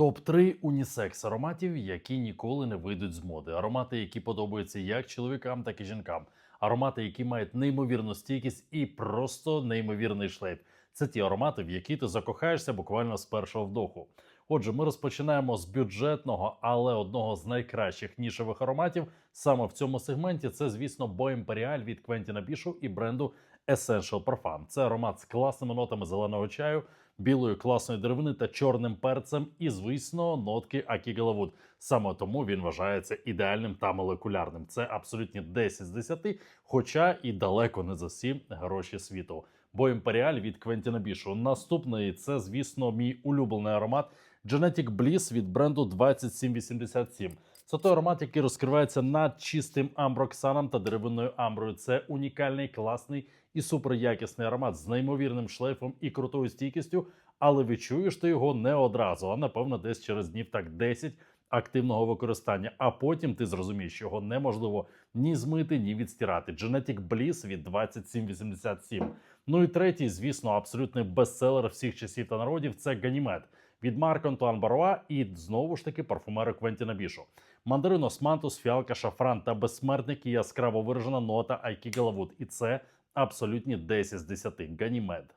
Топ-3 унісекс ароматів, які ніколи не вийдуть з моди. Аромати, які подобаються як чоловікам, так і жінкам. Аромати, які мають неймовірну стійкість і просто неймовірний шлейф. Це ті аромати, в які ти закохаєшся буквально з першого вдоху. Отже, ми розпочинаємо з бюджетного, але одного з найкращих нішевих ароматів саме в цьому сегменті. Це, звісно, Бо Імперіаль від Квентіна Бішу і бренду Essential Parfum. Це аромат з класними нотами зеленого чаю, білої класної деревини та чорним перцем, і, звісно, нотки Акігалавуд. Саме тому він вважається ідеальним та молекулярним. Це абсолютні 10 з 10, хоча і далеко не за всі гроші світу. Бо імперіаль від Квентіна Бішу. Наступний це, звісно, мій улюблений аромат Genetic Bliss від бренду 2787. Це той аромат, який розкривається над чистим амброксаном та деревинною амброю. Це унікальний, класний і суперякісний аромат з неймовірним шлейфом і крутою стійкістю, але відчуєш ти його не одразу, а напевно десь через днів так 10 активного використання. А потім ти зрозумієш, що його неможливо ні змити, ні відстирати. Genetic Bliss від 2787. Ну і третій, звісно, абсолютний бестселер всіх часів та народів це Ганімед від Марк Антуан Баруа і знову ж таки парфумери Квентіна Бішу. Мандарин Османтус, фіалка, шафран та безсмертник і яскраво виражена нота Айкі Галавуд. І це абсолютні 10 з 10. Ганімед.